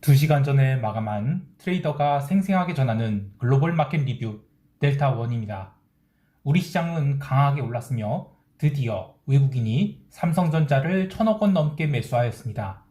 2시간 전에 마감한 트레이더가 생생하게 전하는 글로벌 마켓 리뷰 델타 원입니다. 우리 시장은 강하게 올랐으며 드디어 외국인이 삼성전자를 천억 원 넘게 매수하였습니다.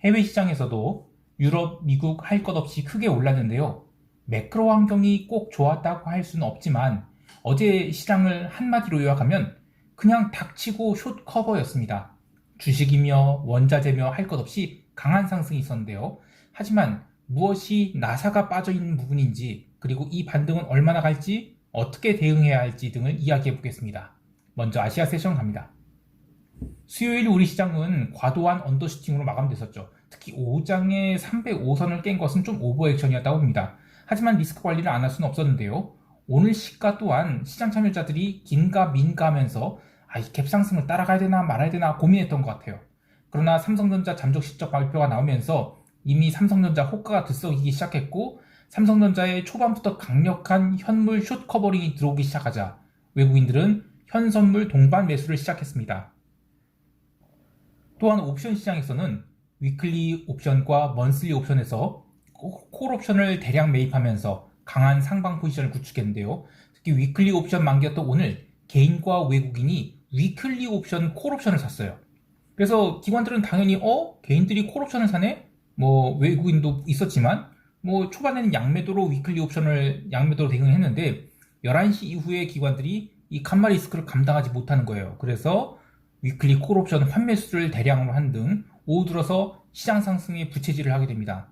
해외 시장에서도 유럽, 미국 할 것 없이 크게 올랐는데요. 매크로 환경이 꼭 좋았다고 할 수는 없지만 어제 시장을 한마디로 요약하면 그냥 닥치고 숏 커버였습니다. 주식이며 원자재며 할 것 없이 강한 상승이 있었는데요. 하지만 무엇이 나사가 빠져 있는 부분인지 그리고 이 반등은 얼마나 갈지 어떻게 대응해야 할지 등을 이야기해 보겠습니다. 먼저 아시아 세션 갑니다. 수요일 우리 시장은 과도한 언더슈팅으로 마감됐었죠. 특히 오후장에 305선을 깬 것은 좀 오버액션이었다고 봅니다. 하지만 리스크 관리를 안 할 수는 없었는데요. 오늘 시가 또한 시장 참여자들이 긴가 민가 하면서 아, 이 갭상승을 따라가야 되나 말아야 되나 고민했던 것 같아요. 그러나 삼성전자 잠적 실적 발표가 나오면서 이미 삼성전자 호가가 들썩이기 시작했고 삼성전자의 초반부터 강력한 현물 숏 커버링이 들어오기 시작하자 외국인들은 현선물 동반 매수를 시작했습니다. 또한 옵션 시장에서는 위클리 옵션과 먼슬리 옵션에서 콜 옵션을 대량 매입하면서 강한 상방 포지션을 구축했는데요. 특히 위클리 옵션 만기였던 오늘 개인과 외국인이 위클리 옵션 콜 옵션을 샀어요. 그래서 기관들은 당연히 어 개인들이 콜 옵션을 사네 뭐 외국인도 있었지만 뭐 초반에는 양매도로 위클리 옵션을 양매도로 대응했는데 11시 이후에 기관들이 이 칸마 리스크를 감당하지 못하는 거예요. 그래서 위클리 콜 옵션 환매수를 대량으로 한 등 오후 들어서 시장 상승에 부채질을 하게 됩니다.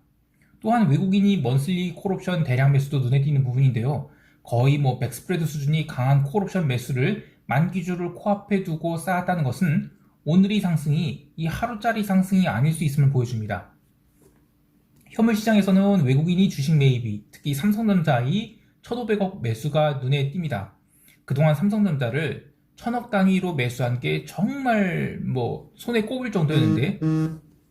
또한 외국인이 먼슬리 콜 옵션 대량 매수도 눈에 띄는 부분인데요. 거의 뭐 백스프레드 수준이 강한 콜 옵션 매수를 만기주를 코앞에 두고 쌓았다는 것은 오늘의 상승이 이 하루짜리 상승이 아닐 수 있음을 보여줍니다. 현물 시장에서는 외국인이 주식 매입이 특히 삼성전자의 1,500억 매수가 눈에 띕니다. 그동안 삼성전자를 천억 단위로 매수한 게 정말 뭐 손에 꼽을 정도였는데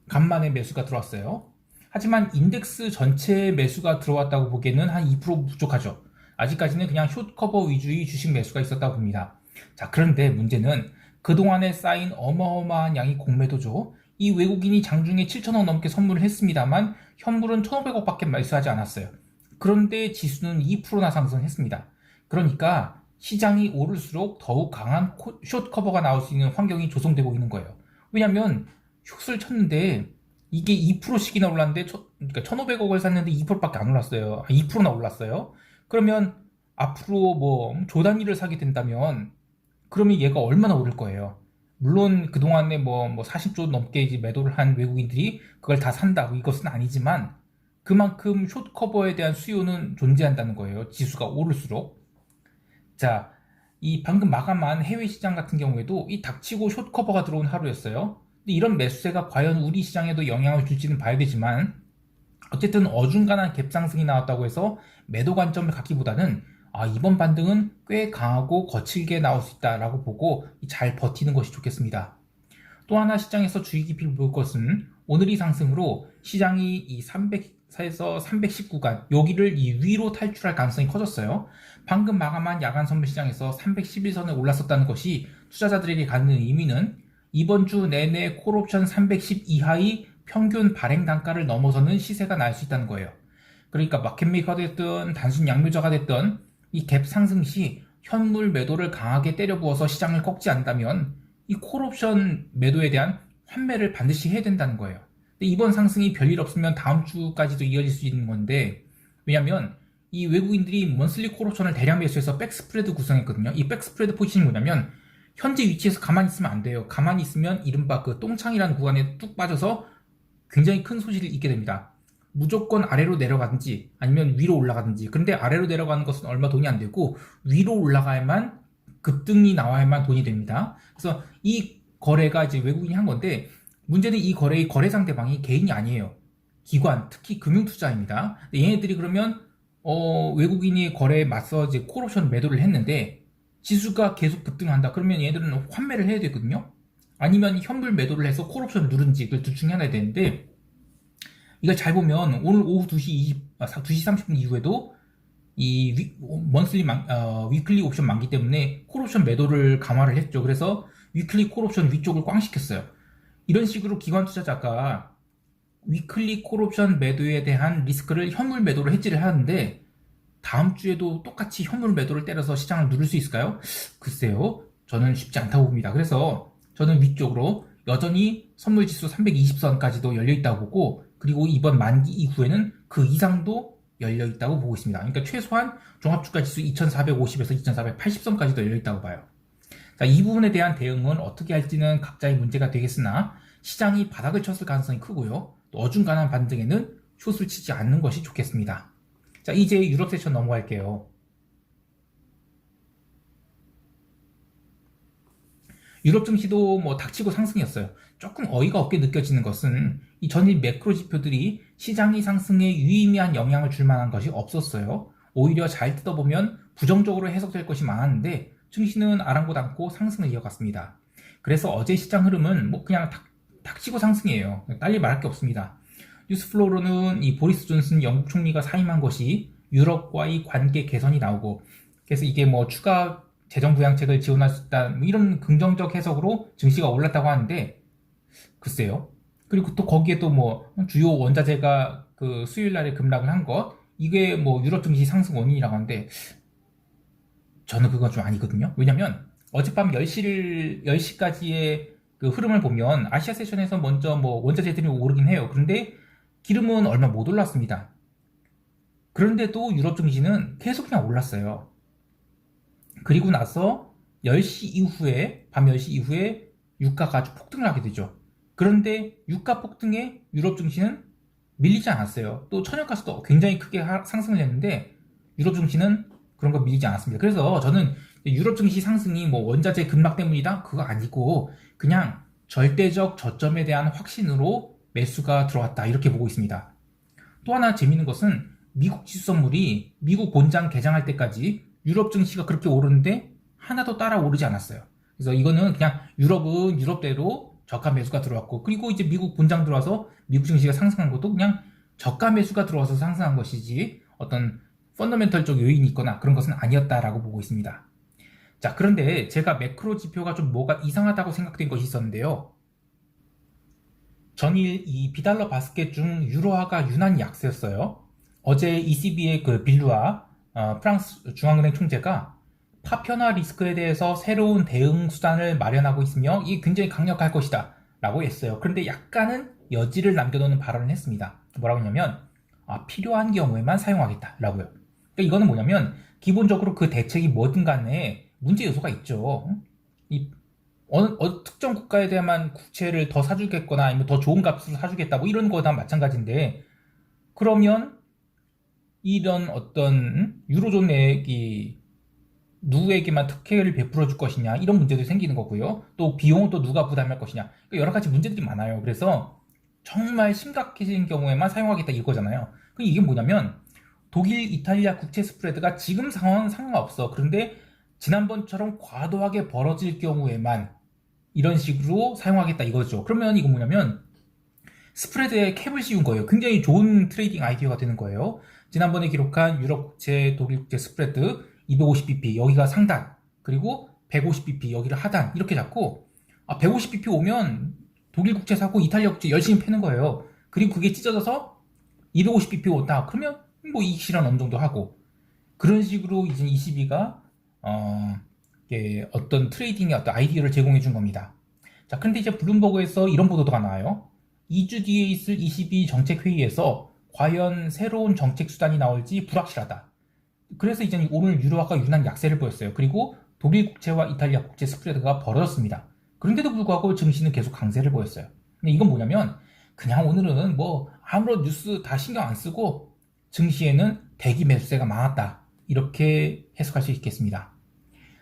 간만에 매수가 들어왔어요. 하지만 인덱스 전체 매수가 들어왔다고 보기에는 한 2% 부족하죠. 아직까지는 그냥 숏 커버 위주의 주식 매수가 있었다고 봅니다. 자, 그런데 문제는 그동안에 쌓인 어마어마한 양의 공매도죠. 이 외국인이 장중에 7천억 넘게 선물을 했습니다만 현물은 1,500억밖에 매수하지 않았어요. 그런데 지수는 2%나 상승했습니다. 그러니까 시장이 오를수록 더욱 강한 숏 커버가 나올 수 있는 환경이 조성되고 있는 거예요. 왜냐하면 흉수를 쳤는데 이게 2%씩이나 올랐는데 그러니까 1,500억을 샀는데 2%밖에 안 올랐어요. 2%나 올랐어요. 그러면 앞으로 뭐 조단위를 사게 된다면 그러면 얘가 얼마나 오를 거예요. 물론 그동안에 뭐, 뭐 40조 넘게 이제 매도를 한 외국인들이 그걸 다 산다고 이것은 아니지만 그만큼 숏 커버에 대한 수요는 존재한다는 거예요. 지수가 오를수록. 자, 이 방금 마감한 해외 시장 같은 경우에도 이 닥치고 숏 커버가 들어온 하루였어요. 근데 이런 매수세가 과연 우리 시장에도 영향을 줄지는 봐야 되지만 어쨌든 어중간한 갭 상승이 나왔다고 해서 매도 관점을 갖기보다는 아, 이번 반등은 꽤 강하고 거칠게 나올 수 있다라고 보고 잘 버티는 것이 좋겠습니다. 또 하나 시장에서 주의 깊이 볼 것은 오늘의 상승으로 시장이 이 300에서 319간 여기를 이 위로 탈출할 가능성이 커졌어요. 방금 마감한 야간 선물 시장에서 311선에 올랐었다는 것이 투자자들에게 갖는 의미는 이번 주 내내 콜옵션 310 이하의 평균 발행 단가를 넘어서는 시세가 날 수 있다는 거예요. 그러니까 마켓메이커가 됐든 단순 양묘자가 됐든 이 갭 상승 시 현물 매도를 강하게 때려 부어서 시장을 꺾지 않는다면 이 콜옵션 매도에 대한 환매를 반드시 해야 된다는 거예요. 이번 상승이 별일 없으면 다음 주까지도 이어질 수 있는 건데 왜냐하면 이 외국인들이 먼슬리 콜옵션을 대량 매수해서 백스프레드 구성했거든요. 이 백스프레드 포지션이 뭐냐면 현재 위치에서 가만히 있으면 안 돼요. 가만히 있으면 이른바 그 똥창이라는 구간에 뚝 빠져서 굉장히 큰 소실을 잊게 됩니다. 무조건 아래로 내려가든지 아니면 위로 올라가든지 그런데 아래로 내려가는 것은 얼마 돈이 안 되고 위로 올라가야만 급등이 나와야만 돈이 됩니다. 그래서 이 거래가 이제 외국인이 한 건데 문제는 이 거래의 거래 상대방이 개인이 아니에요. 기관, 특히 금융투자입니다. 얘네들이 그러면 어, 외국인이 거래에 맞서 이제 콜옵션 매도를 했는데 지수가 계속 급등한다. 그러면 얘들은 환매를 해야 되거든요. 아니면 현물 매도를 해서 콜옵션을 누른지 그둘 중에 하나 되는데 이걸 잘 보면 오늘 오후 2시 20, 2시 30분 이후에도 이 위, 먼슬리 만, 어, 위클리 옵션 만기 때문에 콜옵션 매도를 강화를 했죠. 그래서 위클리 콜옵션 위쪽을 꽝 시켰어요. 이런 식으로 기관 투자자가 위클리 콜옵션 매도에 대한 리스크를 현물 매도로 해지를 하는데 다음 주에도 똑같이 현물 매도를 때려서 시장을 누를 수 있을까요? 글쎄요. 저는 쉽지 않다고 봅니다. 그래서 저는 위쪽으로 여전히 선물 지수 320선까지도 열려 있다고 보고 그리고 이번 만기 이후에는 그 이상도 열려 있다고 보고 있습니다. 그러니까 최소한 종합주가 지수 2450에서 2480선까지도 열려 있다고 봐요. 자, 이 부분에 대한 대응은 어떻게 할지는 각자의 문제가 되겠으나 시장이 바닥을 쳤을 가능성이 크고요. 또 어중간한 반등에는 숏을 치지 않는 것이 좋겠습니다. 자, 이제 유럽 세션 넘어갈게요. 유럽 증시도 뭐 닥치고 상승이었어요. 조금 어이가 없게 느껴지는 것은 이 전일 매크로 지표들이 시장이 상승에 유의미한 영향을 줄 만한 것이 없었어요. 오히려 잘 뜯어보면 부정적으로 해석될 것이 많았는데 증시는 아랑곳 않고 상승을 이어갔습니다. 그래서 어제 시장 흐름은 뭐 그냥 닥, 닥치고 상승이에요. 딸리 말할 게 없습니다. 뉴스플로우로는 이 보리스 존슨 영국 총리가 사임한 것이 유럽과의 관계 개선이 나오고 그래서 이게 뭐 추가 재정 부양책을 지원할 수 있다 뭐 이런 긍정적 해석으로 증시가 올랐다고 하는데 글쎄요. 그리고 또 거기에 또 뭐 주요 원자재가 그 수요일 날에 급락을 한 것 이게 뭐 유럽 증시 상승 원인이라고 하는데 저는 그건 좀 아니거든요. 왜냐면 어젯밤 10시를 10시까지의 그 흐름을 보면 아시아 세션에서 먼저 뭐 원자재들이 오르긴 해요. 그런데 기름은 얼마 못 올랐습니다. 그런데도 유럽 증시는 계속 그냥 올랐어요. 그리고 나서 10시 이후에, 밤 10시 이후에 유가가 아주 폭등을 하게 되죠. 그런데 유가 폭등에 유럽 증시는 밀리지 않았어요. 또 천연가스도 굉장히 크게 하- 상승을 했는데 유럽 증시는 그런 거 밀리지 않았습니다. 그래서 저는 유럽 증시 상승이 뭐 원자재 급락 때문이다? 그거 아니고 그냥 절대적 저점에 대한 확신으로 매수가 들어왔다. 이렇게 보고 있습니다. 또 하나 재밌는 것은 미국 지수 선물이 미국 본장 개장할 때까지 유럽 증시가 그렇게 오르는데 하나도 따라 오르지 않았어요. 그래서 이거는 그냥 유럽은 유럽대로 저가 매수가 들어왔고 그리고 이제 미국 본장 들어와서 미국 증시가 상승한 것도 그냥 저가 매수가 들어와서 상승한 것이지 어떤 펀더멘털적 요인이 있거나 그런 것은 아니었다라고 보고 있습니다. 자, 그런데 제가 매크로 지표가 좀 뭐가 이상하다고 생각된 것이 있었는데요. 전일 이 비달러 바스켓 중 유로화가 유난히 약세였어요. 어제 ECB의 그 빌루아 어, 프랑스 중앙은행 총재가 파편화 리스크에 대해서 새로운 대응 수단을 마련하고 있으며 이게 굉장히 강력할 것이다 라고 했어요. 그런데 약간은 여지를 남겨놓는 발언을 했습니다. 뭐라고 했냐면 아, 필요한 경우에만 사용하겠다 라고요. 그러니까 이거는 뭐냐면 기본적으로 그 대책이 뭐든 간에 문제 요소가 있죠. 이 어느, 어느 특정 국가에 대한 국채를 더 사주겠거나 아니면 더 좋은 값으로 사주겠다 뭐 이런 거다 마찬가지인데 그러면 이런 어떤 유로존 내이 누구에게만 특혜를 베풀어 줄 것이냐 이런 문제도 생기는 거고요. 또 비용은 또 누가 부담할 것이냐 그러니까 여러 가지 문제들이 많아요. 그래서 정말 심각해진 경우에만 사용하겠다 이거잖아요. 그 이게 뭐냐면 독일, 이탈리아 국채 스프레드가 지금 상황은 상관없어. 그런데 지난번처럼 과도하게 벌어질 경우에만 이런 식으로 사용하겠다 이거죠. 그러면 이거 뭐냐면 스프레드에 캡을 씌운 거예요. 굉장히 좋은 트레이딩 아이디어가 되는 거예요. 지난번에 기록한 유럽 국채, 독일 국채 스프레드 250bp 여기가 상단 그리고 150bp 여기를 하단 이렇게 잡고 아 150bp 오면 독일 국채 사고 이탈리아 국채 열심히 패는 거예요. 그리고 그게 찢어져서 250bp 온다. 그러면 뭐 이익 실현 어느 정도 하고 그런 식으로 이제 22가 어, 이게 어떤 트레이딩의 어떤 아이디어를 제공해 준 겁니다. 자, 근데 이제 블룸버그에서 이런 보도가 나와요. 2주 뒤에 있을 22 정책 회의에서 과연 새로운 정책 수단이 나올지 불확실하다. 그래서 이제 오늘 유로화가 유난 약세를 보였어요. 그리고 독일 국채와 이탈리아 국채 스프레드가 벌어졌습니다. 그런데도 불구하고 증시는 계속 강세를 보였어요. 근데 이건 뭐냐면 그냥 오늘은 뭐 아무런 뉴스 다 신경 안 쓰고 증시에는 대기 매수세가 많았다. 이렇게 해석할 수 있겠습니다.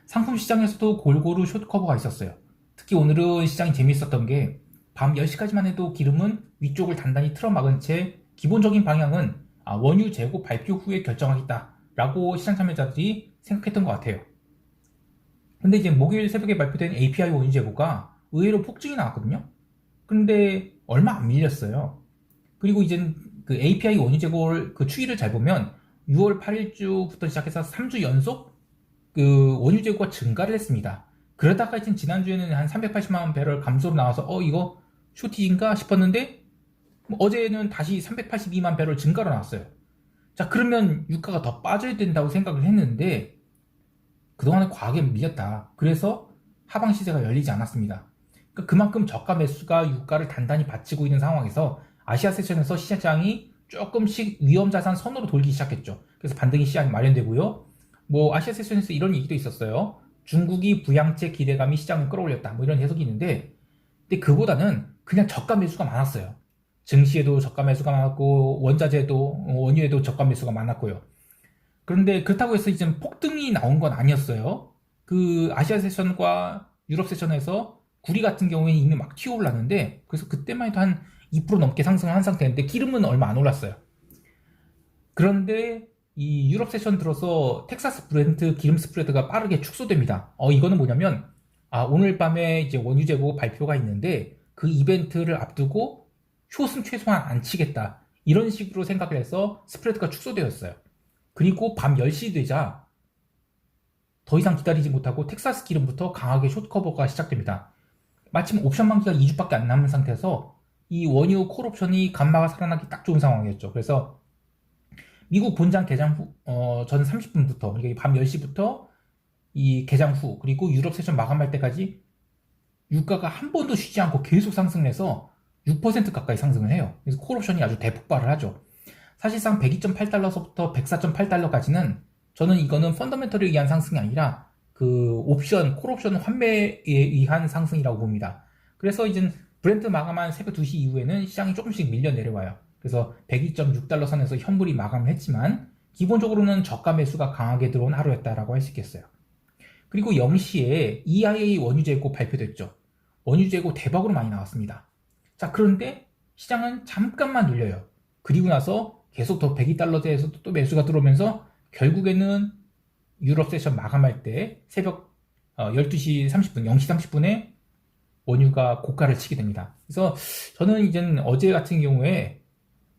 상품 시장에서도 골고루 숏커버가 있었어요. 특히 오늘은 시장이 재미있었던 게 밤 10시까지만 해도 기름은 위쪽을 단단히 틀어막은 채 기본적인 방향은 아, 원유 재고 발표 후에 결정하겠다 라고 시장 참여자들이 생각했던 것 같아요. 근데 이제 목요일 새벽에 발표된 API 원유 재고가 의외로 폭증이 나왔거든요. 근데 얼마 안 밀렸어요. 그리고 이제 그 API 원유 재고를 그 추이를 잘 보면 6월 8일 주부터 시작해서 3주 연속 그 원유 재고가 증가를 했습니다. 그러다가 이제 지난주에는 한 380만 배럴 감소로 나와서 어 이거 쇼티인가 싶었는데 어제는 다시 382만 배럴 증가로 나왔어요. 자, 그러면 유가가 더 빠져야 된다고 생각을 했는데 그동안에 과하게 밀렸다. 그래서 하방 시세가 열리지 않았습니다. 그러니까 그만큼 저가 매수가 유가를 단단히 받치고 있는 상황에서 아시아 세션에서 시장이 조금씩 위험 자산 선으로 돌기 시작했죠. 그래서 반등이 시장이 마련되고요. 뭐 아시아 세션에서 이런 얘기도 있었어요. 중국이 부양책 기대감이 시장을 끌어올렸다. 뭐 이런 해석이 있는데 근데 그보다는 그냥 저가 매수가 많았어요. 증시에도 저가 매수가 많았고 원자재도 원유에도 저가 매수가 많았고요. 그런데 그렇다고 해서 이제 폭등이 나온 건 아니었어요. 그 아시아 세션과 유럽 세션에서 구리 같은 경우에는 이미 막 튀어 올랐는데 그래서 그때만 해도 한 2% 넘게 상승한 상태인데 기름은 얼마 안 올랐어요. 그런데 이 유럽 세션 들어서 텍사스 브렌트 기름 스프레드가 빠르게 축소됩니다. 어 이거는 뭐냐면 아 오늘 밤에 이제 원유 재고 발표가 있는데 그 이벤트를 앞두고 숏은 최소한 안 치겠다. 이런 식으로 생각을 해서 스프레드가 축소되었어요. 그리고 밤 10시 되자 더 이상 기다리지 못하고 텍사스 기름부터 강하게 숏 커버가 시작됩니다. 마침 옵션 만기가 2주밖에 안 남은 상태에서 이 원유 콜 옵션이 감마가 살아나기 딱 좋은 상황이었죠. 그래서 미국 본장 개장 후, 어, 전 30분부터, 그러니까 밤 10시부터 이 개장 후, 그리고 유럽 세션 마감할 때까지 유가가 한 번도 쉬지 않고 계속 상승해서 6% 가까이 상승을 해요. 그래서 콜 옵션이 아주 대폭발을 하죠. 사실상 102.8달러서부터 104.8달러까지는 저는 이거는 펀더멘털에 의한 상승이 아니라 그 옵션, 콜 옵션 환매에 의한 상승이라고 봅니다. 그래서 이제 브렌트 마감한 새벽 2시 이후에는 시장이 조금씩 밀려 내려와요. 그래서 102.6달러 선에서 현물이 마감을 했지만 기본적으로는 저가 매수가 강하게 들어온 하루였다라고 할 수 있겠어요. 그리고 0시에 EIA 원유 재고 발표됐죠. 원유 재고 대박으로 많이 나왔습니다. 자, 그런데 시장은 잠깐만 눌려요. 그리고 나서 계속 더 102달러대에서 또 매수가 들어오면서 결국에는 유럽 세션 마감할 때 새벽 12시 30분, 0시 30분에 원유가 고가를 치게 됩니다. 그래서 저는 이제 어제 같은 경우에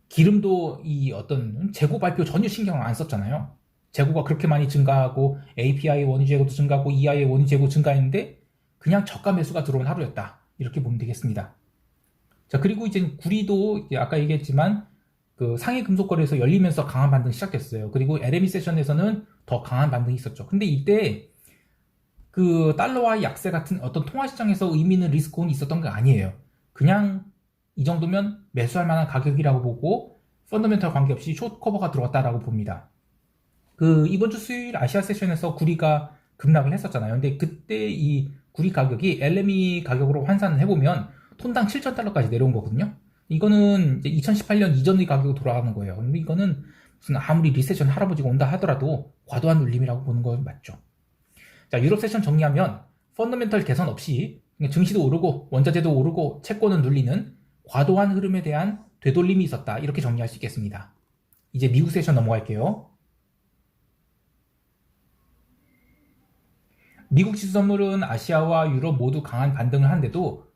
기름도 이 어떤 재고 발표 전혀 신경을 안 썼잖아요. 재고가 그렇게 많이 증가하고 API 원유 재고도 증가하고 EI 원유 재고 증가했는데 그냥 저가 매수가 들어온 하루였다. 이렇게 보면 되겠습니다. 자, 그리고 이제 구리도 아까 얘기했지만 그 상해 금속 거래에서 열리면서 강한 반등 시작됐어요. 그리고 LME 세션에서는 더 강한 반등이 있었죠. 근데 이때 그 달러와의 약세 같은 어떤 통화 시장에서 의미 있는 리스크온이 있었던 게 아니에요. 그냥 이 정도면 매수할 만한 가격이라고 보고 펀더멘털 관계없이 숏 커버가 들어왔다라고 봅니다. 그 이번 주 수요일 아시아 세션에서 구리가 급락을 했었잖아요. 근데 그때 이 구리 가격이 LME 가격으로 환산을 해보면 톤당 7,000달러까지 내려온 거거든요. 이거는 이제 2018년 이전의 가격으로 돌아가는 거예요. 근데 이거는 무슨 아무리 리세션 할아버지가 온다 하더라도 과도한 눌림이라고 보는 거 맞죠. 자, 유럽 세션 정리하면 펀더멘털 개선 없이 증시도 오르고 원자재도 오르고 채권은 눌리는 과도한 흐름에 대한 되돌림이 있었다. 이렇게 정리할 수 있겠습니다. 이제 미국 세션 넘어갈게요. 미국 지수 선물은 아시아와 유럽 모두 강한 반등을 하는데도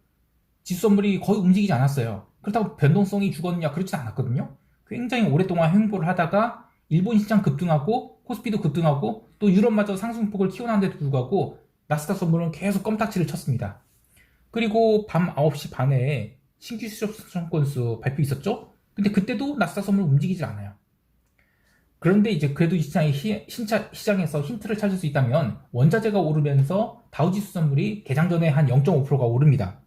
지수 선물이 거의 움직이지 않았어요. 그렇다고 변동성이 죽었냐? 그렇지 않았거든요. 굉장히 오랫동안 횡보를 하다가 일본 시장 급등하고 코스피도 급등하고 또 유럽마저 상승폭을 키워나는데도 불구하고 나스닥 선물은 계속 껌딱지를 쳤습니다. 그리고 밤 9시 반에 신규 수적 건수 발표 있었죠? 근데 그때도 나스닥 선물 움직이지 않아요. 그런데 이제 그래도 이 시장이 신차, 시장에서 힌트를 찾을 수 있다면 원자재가 오르면서 다우지수 선물이 개장 전에 한 0.5%가 오릅니다.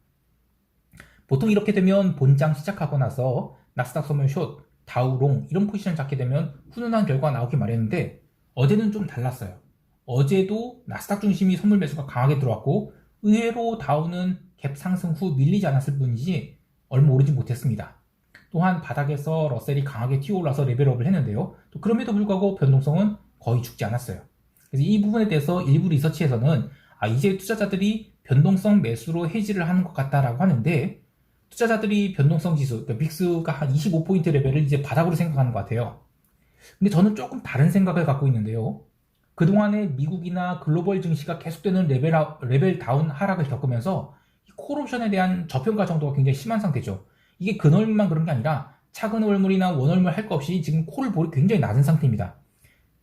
보통 이렇게 되면 본장 시작하고 나서 나스닥 선물 숏, 다우롱 이런 포지션 잡게 되면 훈훈한 결과가 나오기 마련인데 어제는 좀 달랐어요. 어제도 나스닥 중심이 선물 매수가 강하게 들어왔고 의외로 다우는 갭 상승 후 밀리지 않았을 뿐이지 얼마 오르지 못했습니다. 또한 바닥에서 러셀이 강하게 튀어올라서 레벨업을 했는데요. 또 그럼에도 불구하고 변동성은 거의 죽지 않았어요. 그래서 이 부분에 대해서 일부 리서치에서는 아 이제 투자자들이 변동성 매수로 해지를 하는 것 같다라고 하는데 투자자들이 변동성 지수, 그러니까 빅스가 한 25포인트 레벨을 이제 바닥으로 생각하는 것 같아요. 근데 저는 조금 다른 생각을 갖고 있는데요. 그동안에 미국이나 글로벌 증시가 계속되는 레벨, 레벨 다운 하락을 겪으면서 콜옵션에 대한 저평가 정도가 굉장히 심한 상태죠. 이게 근월물만 그런 게 아니라 차근 월물이나 원월물 할거 없이 지금 콜 볼이 굉장히 낮은 상태입니다.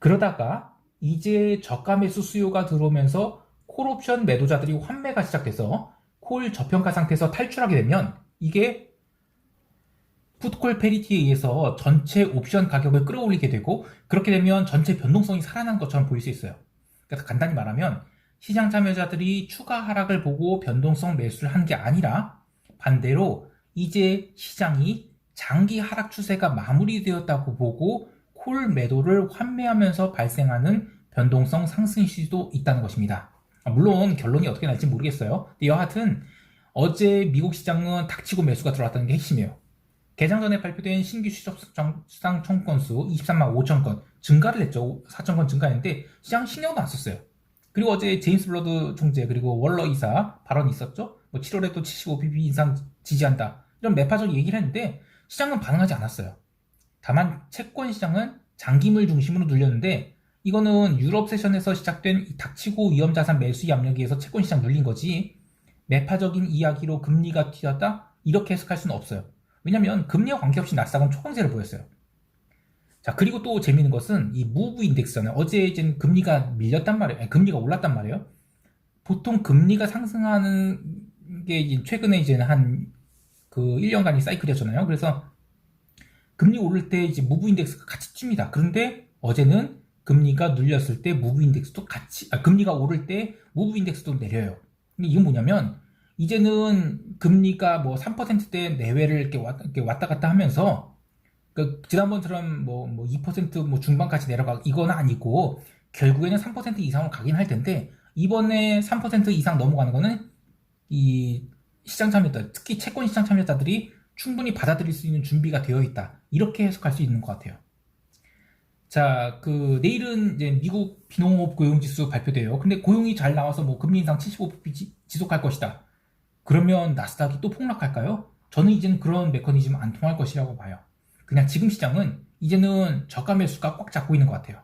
그러다가 이제 저가 매수 수요가 들어오면서 콜옵션 매도자들이 환매가 시작돼서 콜 저평가 상태에서 탈출하게 되면 이게 풋콜 페리티에 의해서 전체 옵션 가격을 끌어올리게 되고 그렇게 되면 전체 변동성이 살아난 것처럼 보일 수 있어요. 그래서 간단히 말하면 시장 참여자들이 추가 하락을 보고 변동성 매수를 한 게 아니라 반대로 이제 시장이 장기 하락 추세가 마무리되었다고 보고 콜 매도를 환매하면서 발생하는 변동성 상승일 수도 있다는 것입니다. 아, 물론 결론이 어떻게 날지 모르겠어요. 여하튼 어제 미국 시장은 닥치고 매수가 들어왔다는 게 핵심이에요. 개장 전에 발표된 신규 시장 청권 수 23만 5천 건 증가를 했죠. 4천 건 증가했는데 시장 신경도 안 썼어요. 그리고 어제 제임스 블러드 총재 그리고 월러 이사 발언이 있었죠. 뭐 7월에 또 75pp 인상 지지한다. 이런 매파적 얘기를 했는데 시장은 반응하지 않았어요. 다만 채권 시장은 장기물 중심으로 눌렸는데 이거는 유럽 세션에서 시작된 닥치고 위험 자산 매수 압력에 의해서 채권 시장 눌린 거지 매파적인 이야기로 금리가 튀었다 이렇게 해석할 수는 없어요. 왜냐면 금리와 관계없이 나스닥은 초강세를 보였어요. 자 그리고 또 재미있는 것은 이 무브 인덱스잖아요. 어제 이제 금리가 밀렸단 말이에요. 아니, 금리가 올랐단 말이에요. 보통 금리가 상승하는 게 최근에 이제 한 그 1년간이 사이클이었잖아요. 그래서 금리 오를 때 이제 무브 인덱스가 같이 찝니다. 그런데 어제는 금리가 눌렸을 때 무브 인덱스도 같이 아, 금리가 오를 때 무브 인덱스도 내려요. 근데 이건 뭐냐면 이제는 금리가 뭐 3%대 내외를 이렇게 왔다, 이렇게 왔다 갔다 하면서 그 지난번처럼 뭐, 뭐 2%뭐 중반까지 내려가 이건 아니고 결국에는 3% 이상으로 가긴 할 텐데 이번에 3% 이상 넘어가는 거는 이 시장 참여자 특히 채권 시장 참여자들이 충분히 받아들일 수 있는 준비가 되어 있다 이렇게 해석할 수 있는 것 같아요. 자, 그 내일은 이제 미국 비농업 고용 지수 발표돼요. 근데 고용이 잘 나와서 뭐 금리 인상 75pp 지속할 것이다. 그러면 나스닥이 또 폭락할까요? 저는 이제는 그런 메커니즘 안 통할 것이라고 봐요. 그냥 지금 시장은 이제는 저가 매수가 꽉 잡고 있는 것 같아요.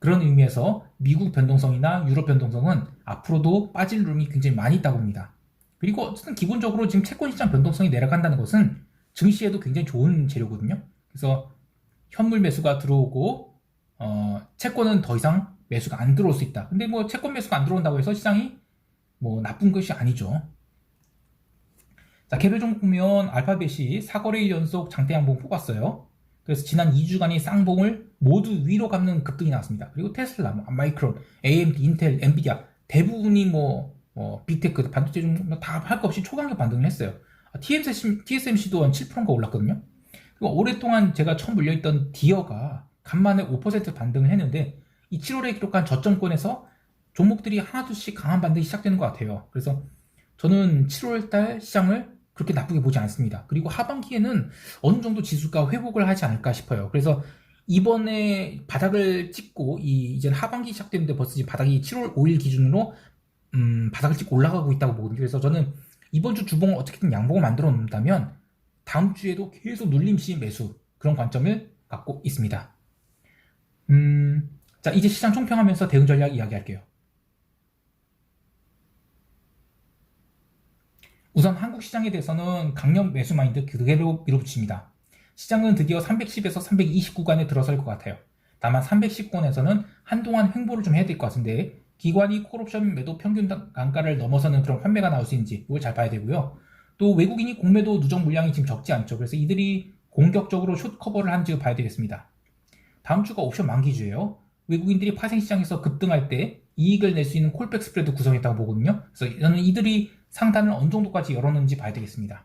그런 의미에서 미국 변동성이나 유럽 변동성은 앞으로도 빠질 룸이 굉장히 많이 있다고 봅니다. 그리고 어쨌든 기본적으로 지금 채권 시장 변동성이 내려간다는 것은 증시에도 굉장히 좋은 재료거든요. 그래서 현물 매수가 들어오고 어, 채권은 더 이상 매수가 안 들어올 수 있다. 근데 뭐 채권 매수가 안 들어온다고 해서 시장이 뭐 나쁜 것이 아니죠. 자, 개별 종목 보면 알파벳이 4거래일 연속 장대 양봉 뽑았어요. 그래서 지난 2주간의 쌍봉을 모두 위로 갚는 급등이 나왔습니다. 그리고 테슬라, 뭐 마이크론, AMD, 인텔, 엔비디아 대부분이 뭐, 뭐 빅테크, 반도체 종목 다할 것 없이 초강력 반등을 했어요. TSMC, TSMC도 한 7%가 올랐거든요. 그리고 오랫동안 제가 처음 물려있던 디어가 간만에 5% 반등을 했는데 이 7월에 기록한 저점권에서 종목들이 하나둘씩 강한 반등이 시작되는 것 같아요. 그래서 저는 7월달 시장을 그렇게 나쁘게 보지 않습니다. 그리고 하반기에는 어느 정도 지수가 회복을 하지 않을까 싶어요. 그래서 이번에 바닥을 찍고 이 이제 하반기 시작되는데 벌써 이제 바닥이 7월 5일 기준으로 음, 바닥을 찍고 올라가고 있다고 보거든요. 그래서 저는 이번 주 주봉을 어떻게든 양봉을 만들어 놓는다면 다음 주에도 계속 눌림시 매수 그런 관점을 갖고 있습니다. 음, 자 이제 시장 총평하면서 대응 전략 이야기할게요. 우선 한국 시장에 대해서는 강력 매수 마인드 그대로 밀어붙입니다. 시장은 드디어 310에서 320 구간에 들어설 것 같아요. 다만 310권에서는 한동안 횡보를 좀 해야 될 것 같은데 기관이 콜옵션 매도 평균 단가를 넘어서는 그런 판매가 나올 수 있는지 이걸 잘 봐야 되고요. 또 외국인이 공매도 누적 물량이 지금 적지 않죠. 그래서 이들이 공격적으로 숏 커버를 하는지 봐야 되겠습니다. 다음 주가 옵션 만기주예요. 외국인들이 파생 시장에서 급등할 때 이익을 낼 수 있는 콜백 스프레드 구성했다고 보거든요. 그래서 저는 이들이 상단을 어느 정도까지 열었는지 봐야 되겠습니다.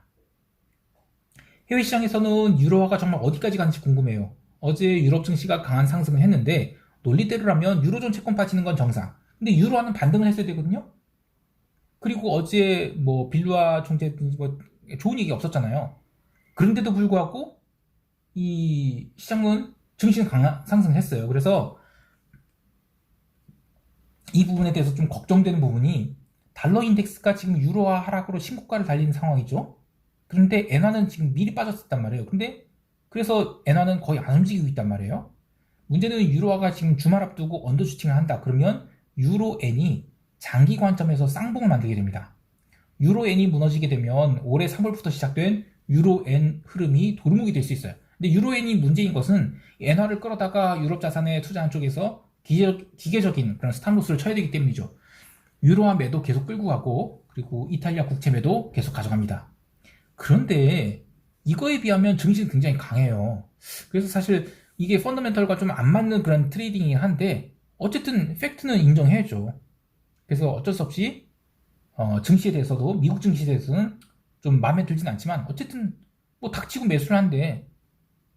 해외 시장에서는 유로화가 정말 어디까지 가는지 궁금해요. 어제 유럽 증시가 강한 상승을 했는데 논리대로라면 유로존 채권 빠지는 건 정상. 근데 유로화는 반등을 했어야 되거든요. 그리고 어제 뭐 빌루아 총재 뭐 좋은 얘기 없었잖아요. 그런데도 불구하고 이 시장은 증시는 강한 상승했어요. 그래서 이 부분에 대해서 좀 걱정되는 부분이 달러 인덱스가 지금 유로화 하락으로 신고가를 달리는 상황이죠. 그런데 엔화는 지금 미리 빠졌단 말이에요. 근데 그래서 엔화는 거의 안 움직이고 있단 말이에요. 문제는 유로화가 지금 주말 앞두고 언더슈팅을 한다. 그러면 유로 엔이 장기 관점에서 쌍봉을 만들게 됩니다. 유로엔이 무너지게 되면 올해 3월부터 시작된 유로엔 흐름이 도루묵이 될 수 있어요. 근데 유로엔이 문제인 것은 엔화를 끌어다가 유럽 자산에 투자한 쪽에서 기계 적, 인 그런 스탑로스를 쳐야 되기 때문이죠. 유로화 매도 계속 끌고 가고 그리고 이탈리아 국채 매도 계속 가져갑니다. 그런데 이거에 비하면 증시는 굉장히 강해요. 그래서 사실 이게 펀더멘털과 좀 안 맞는 그런 트레이딩이긴 한데 어쨌든 팩트는 인정해야죠. 그래서 어쩔 수 없이 어, 증시에 대해서도 미국 증시에 대해서는 좀 마음에 들진 않지만 어쨌든 뭐 닥치고 매수를 한데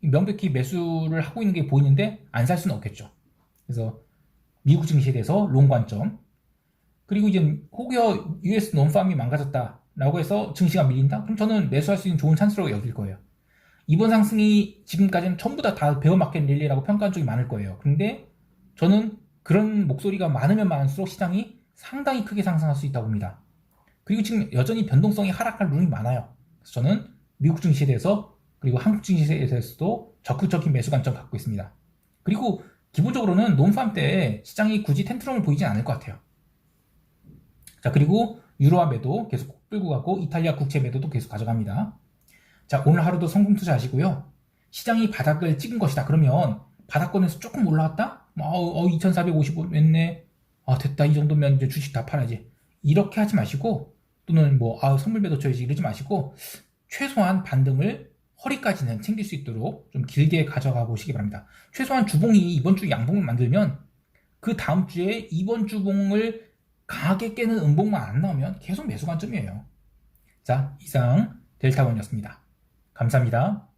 명백히 매수를 하고 있는 게 보이는데 안 살 수는 없겠죠. 그래서 미국 증시에 대해서 롱 관점 그리고 이제 혹여 US 논팜이 망가졌다라고 해서 증시가 밀린다? 그럼 저는 매수할 수 있는 좋은 찬스라고 여길 거예요. 이번 상승이 지금까지는 전부 다, 다 베어마켓 릴리라고 평가한 쪽이 많을 거예요. 근데 저는 그런 목소리가 많으면 많을수록 시장이 상당히 크게 상승할 수 있다고 봅니다. 그리고 지금 여전히 변동성이 하락할 룸이 많아요. 그래서 저는 미국 증시에 대해서 그리고 한국 증시에 대해서도 적극적인 매수 관점 갖고 있습니다. 그리고 기본적으로는 논팜 때 시장이 굳이 텐트럼을 보이진 않을 것 같아요. 자, 그리고 유로화 매도 계속 끌고 가고 이탈리아 국채 매도도 계속 가져갑니다. 자, 오늘 하루도 성공 투자하시고요. 시장이 바닥을 찍은 것이다. 그러면 바닥권에서 조금 올라왔다? 어, 어 2455 냈네. 아, 됐다. 이 정도면 이제 주식 다 팔아야지. 이렇게 하지 마시고 또는 뭐 아, 선물 매도 쳐야지 이러지 마시고 최소한 반등을 허리까지는 챙길 수 있도록 좀 길게 가져가 보시기 바랍니다. 최소한 주봉이 이번 주 양봉을 만들면 그 다음 주에 이번 주봉을 강하게 깨는 음봉만 안 나오면 계속 매수 관점이에요. 자, 이상 델타원이었습니다. 감사합니다.